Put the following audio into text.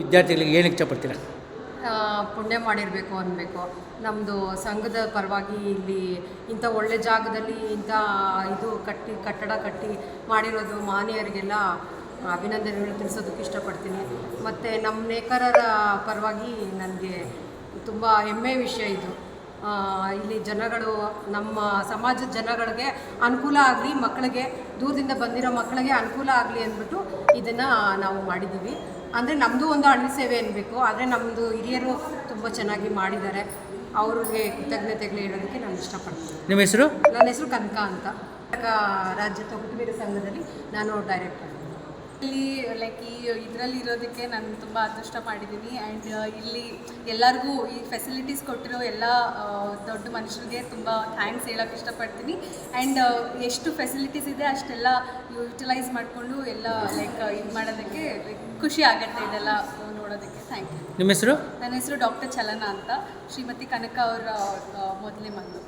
ವಿದ್ಯಾರ್ಥಿಗಳಿಗೆ ಏನು ಇಷ್ಟಪಡ್ತೀರಾ? ಪುಣ್ಯ ಮಾಡಿರಬೇಕು ಅನ್ನಬೇಕು ನಮ್ಮದು ಸಂಘದ ಪರವಾಗಿ ಇಲ್ಲಿ ಇಂಥ ಒಳ್ಳೆ ಜಾಗದಲ್ಲಿ ಇಂಥ ಇದು ಕಟ್ಟಿ, ಕಟ್ಟಡ ಕಟ್ಟಿ ಮಾಡಿರೋದು ಮಾನ್ಯರಿಗೆಲ್ಲ ಅಭಿನಂದನೆಗಳು ತಿಳಿಸೋದಕ್ಕೆ ಇಷ್ಟಪಡ್ತೀನಿ. ಮತ್ತು ನಮ್ಮ ನೇಕಾರರ ಪರವಾಗಿ ನನಗೆ ತುಂಬ ಹೆಮ್ಮೆ ವಿಷಯ ಇದು. ಇಲ್ಲಿ ಜನಗಳು ನಮ್ಮ ಸಮಾಜದ ಜನಗಳಿಗೆ ಅನುಕೂಲ ಆಗಲಿ ಮಕ್ಕಳಿಗೆ ದೂರದಿಂದ ಬಂದಿರೋ ಮಕ್ಕಳಿಗೆ ಅನುಕೂಲ ಆಗಲಿ ಅಂದ್ಬಿಟ್ಟು ಇದನ್ನು ನಾವು ಮಾಡಿದ್ದೀವಿ. ಅಂದರೆ ನಮ್ಮದು ಒಂದು ಹಣ್ಣು ಸೇವೆ ಅನ್ನಬೇಕು ಆದರೆ ನಮ್ಮದು ಹಿರಿಯರು ತುಂಬ ಚೆನ್ನಾಗಿ ಮಾಡಿದ್ದಾರೆ. ಅವ್ರಿಗೆ ಕೃತಜ್ಞತೆಗಳು ಹೇಳೋದಕ್ಕೆ ನಾನು ಇಷ್ಟಪಡ್ತೀನಿ. ನಿಮ್ಮ ಹೆಸರು? ನನ್ನ ಹೆಸರು ಕನಕ ಅಂತ. ರಾಜ್ಯ ತೊಗಟುವೀರ ಸಂಘದಲ್ಲಿ ನಾನು ಡೈರೆಕ್ಟರ್ ಇಲ್ಲಿ ಲೈಕ್ ಈ ಇದರಲ್ಲಿ ಇರೋದಕ್ಕೆ ನಾನು ತುಂಬ ಅದೃಷ್ಟ ಮಾಡಿದ್ದೀನಿ. ಆ್ಯಂಡ್ ಇಲ್ಲಿ ಎಲ್ಲರಿಗೂ ಈ ಫೆಸಿಲಿಟೀಸ್ ಕೊಟ್ಟಿರೋ ಎಲ್ಲ ದೊಡ್ಡ ಮನುಷ್ಯರಿಗೆ ತುಂಬ ಥ್ಯಾಂಕ್ಸ್ ಹೇಳೋಕ್ಕೆ ಇಷ್ಟಪಡ್ತೀನಿ. ಆ್ಯಂಡ್ ಎಷ್ಟು ಫೆಸಿಲಿಟೀಸ್ ಇದೆ ಅಷ್ಟೆಲ್ಲ ಯುಟಿಲೈಸ್ ಮಾಡಿಕೊಂಡು ಎಲ್ಲ ಲೈಕ್ ಇದು ಮಾಡೋದಕ್ಕೆ ಖುಷಿ ಆಗುತ್ತೆ ಇದೆಲ್ಲ ನೋಡೋದಕ್ಕೆ. ಥ್ಯಾಂಕ್ ಯು ನಿಮ್ಮ ಹೆಸರು? ನನ್ನ ಹೆಸರು ಡಾಕ್ಟರ್ ಚಲನ ಅಂತ. ಶ್ರೀಮತಿ ಕನಕ ಅವರ ಮೊದಲೇ ಮಗಳು.